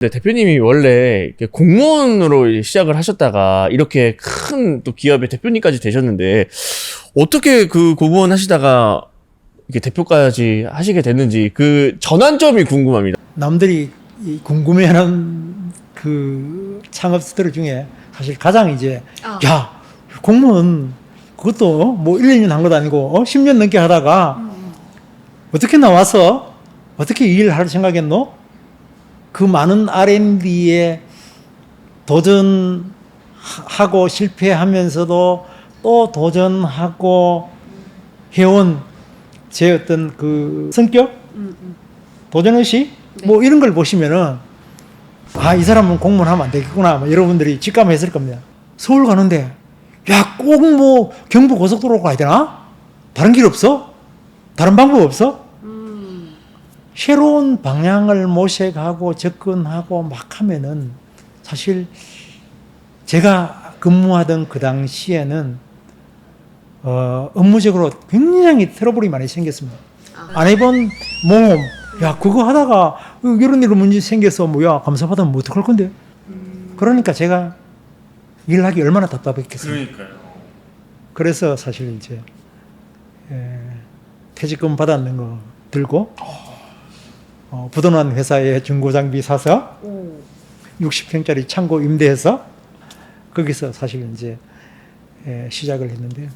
근데 대표님이 원래 공무원으로 시작을 하셨다가 이렇게 큰 또 기업의 대표님까지 되셨는데 어떻게 그 공무원 하시다가 이렇게 대표까지 하시게 됐는지 그 전환점이 궁금합니다. 남들이 이 궁금해하는 그 창업스토리 중에 사실 가장 이제 아. 야 공무원 그것도 뭐 1, 2년 한 것도 아니고 어? 10년 넘게 하다가 어떻게 나와서 어떻게 이 일을 할 생각했노? 그 많은 R&D에 도전하고 실패하면서도 또 도전하고 해온 제 어떤 그 성격 음, 음. 도전 의식 네. 뭐 이런 걸 보시면은 아 이 사람은 공무원 하면 안 되겠구나 뭐 여러분들이 직감했을 겁니다 서울 가는데 야 꼭 뭐 경부 고속도로 가야 되나 다른 길 없어 다른 방법 없어 음. 새로운 방향을 모색하고 접근하고 막 하면은 사실 제가 근무하던 그 당시에는 어, 업무적으로 굉장히 트러블이 많이 생겼습니다. 아. 안 해본 모험, 야 그거 하다가 이런 일로 문제 생겨서 뭐야 감사 받으면 뭐 어떡할 건데? 그러니까 제가 일하기 얼마나 답답했겠어요. 그러니까요. 그래서 사실 이제 예, 퇴직금 받았는 거 들고 어, 부도난 회사에 중고 장비 사서 오. 60평짜리 창고 임대해서 거기서 사실 이제 예, 시작을 했는데